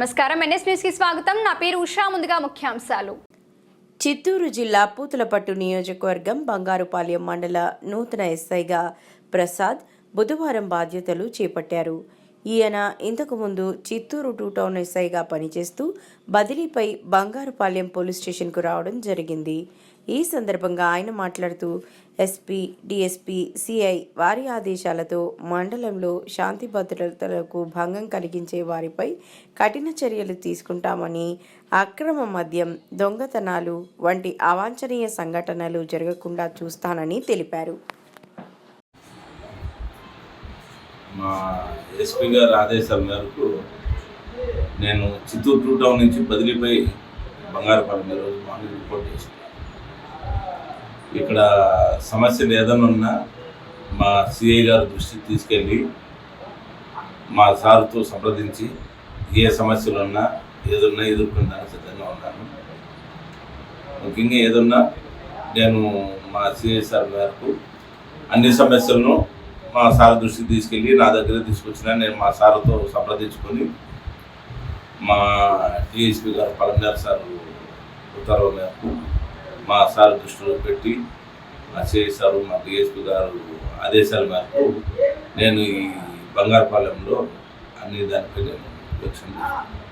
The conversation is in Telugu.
నమస్కారం. ఎన్ఎస్ న్యూస్కి స్వాగతం. నా పేరు ఉషా. ముందుగా ముఖ్యాంశాలు. చిత్తూరు జిల్లా పూతలపట్టు నియోజకవర్గం బంగారుపాలెం మండల నూతన ఎస్ఐగా ప్రసాద్ బుధవారం బాధ్యతలు చేపట్టారు. ఈయన ఇంతకుముందు చిత్తూరు టూ టౌన్ ఎస్ఐగా పనిచేస్తూ బదిలీపై బంగారుపాలెం పోలీస్ స్టేషన్కు రావడం జరిగింది. ఈ సందర్భంగా ఆయన మాట్లాడుతూ ఎస్పీ డిఎస్పీ సిఐ వారి ఆదేశాలతో మండలంలో శాంతి భద్రతలకు భంగం కలిగించే వారిపై కఠిన చర్యలు తీసుకుంటామని అక్రమ మద్యం దొంగతనాలు వంటి అవాంఛనీయ సంఘటనలు జరగకుండా చూస్తానని తెలిపారు. మా ఎస్పీ గారి ఆదేశాల మేరకు నేను చిత్తూరు టూ టౌన్ నుంచి బదిలీపై బంగారపల్లిన రోజు మార్నింగ్ రిపోర్ట్ చేస్తున్నాను ఇక్కడ సమస్యలు ఏదైనా ఉన్నా మా సిఐ గారి దృష్టికి తీసుకెళ్ళి మా సార్తో సంప్రదించి ఏ సమస్యలు ఉన్నా ఏదున్నా ఎదుర్కొనడానికి సిద్ధంగా ఉన్నాను. ముఖ్యంగా ఏదున్నా నేను మా సిఐ సార్ మేరకు అన్ని సమస్యలను మా సార్ దృష్టికి తీసుకెళ్ళి నా దగ్గర తీసుకొచ్చిన నేను మా సార్తో సంప్రదించుకొని మా డిఎస్పి గారు పలంగారు సార్ ఉత్తర్వుల మేరకు మా సార్ దృష్టిలో పెట్టి మా సిఐ సారు మా డిఎస్పీ గారు ఆదేశాల మేరకు నేను ఈ బంగారుపాలెంలో అన్ని దానిపై నేను లక్ష్యం తీసుకున్నాను